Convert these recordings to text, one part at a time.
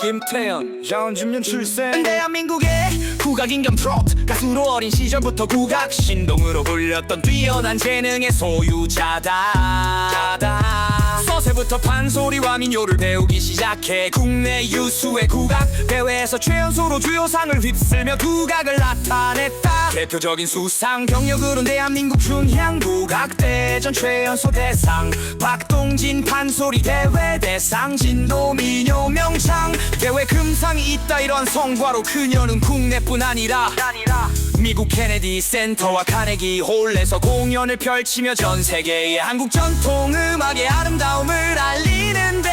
김태현 양준면 출생. 대한민국의 국악인 겸 트로트 가수로 어린 시절부터 국악 신동으로 불렸던 뛰어난 재능의 소유자다 서세부터 판소리와 민요를 배우기 시작해. 국내 유수의 국악 대회에서 최연소로 주요상을 휩쓸며 국악을 나타냈다. 대표적인 수상 경력으론 대한민국 춘향 국악대전 최연소 대상 박동진 판소리 대회 대상 진도 민요 명창 대회 금상이 있다 이런 성과로 그녀는 국내뿐 아니라 미국 케네디 센터와 카네기 홀에서 공연을 펼치며 전 세계의 한국 전통 음악의 아름다움을 알리는데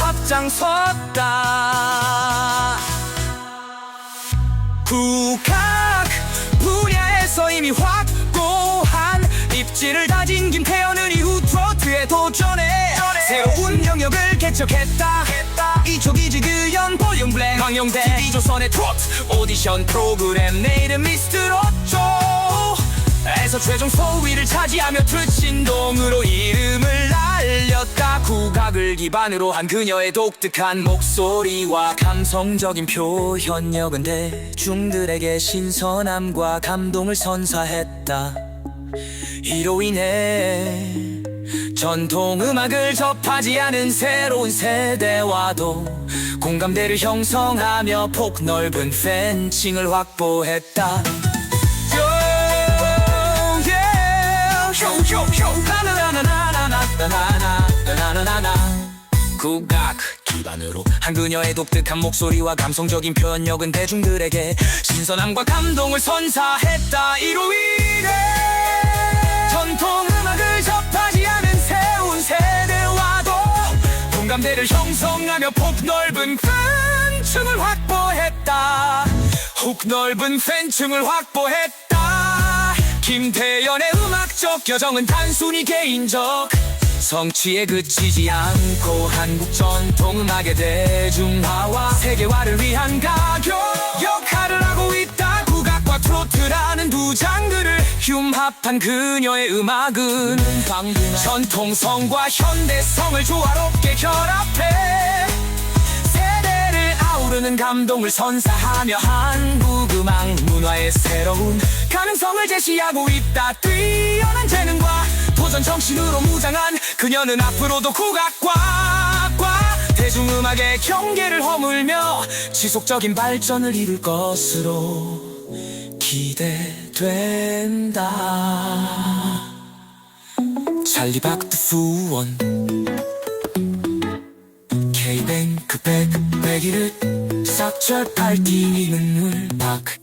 앞장섰다. 국악 분야에서 이미 확고한 입지를 다진 김태현은 이후 트로트에 도전해 새로운 영역을 개척했다. 이초기지 그연 볼륨 블랙 방영대. TV조선의 트로트 오디션 프로그램 내 이름 미스트롯조 에서 최종 소위를 차지하며 트신동으로 이름을 알렸다. 국악을 기반으로 한 그녀의 독특한 목소리와 감성적인 표현력은 대중들에게 신선함과 감동을 선사했다. 이로 인해 전통 음악을 접하지 않은 새로운 세대와도 공감대를 형성하며 폭넓은 팬층을 확보했다 Yo, yeah. Yo, yo, yo. 국악 기반으로 한 그녀의 독특한 목소리와 감성적인 표현력은 대중들에게 신선함과 감동을 선사했다 이로 인해 전통 공감대를 형성하며 폭넓은 팬층을 확보했다. 폭넓은 팬층을 확보했다. 김태연의 음악적 여정은 단순히 개인적. 성취에 그치지 않고 한국 전통 음악의 대중화와 세계화를 위한 가교 흉합한 그녀의 음악은 전통성과 현대성을 조화롭게 결합해 세대를 아우르는 감동을 선사하며 한국 음악 문화의 새로운 가능성을 제시하고 있다. 뛰어난 재능과 도전 정신으로 무장한 그녀는 앞으로도 국악과 과 대중음악의 경계를 허물며 지속적인 발전을 이룰 것으로 기대된다 찰리 박두후원 K뱅크 백 백일을 삭절 팔 뛰는 물 박은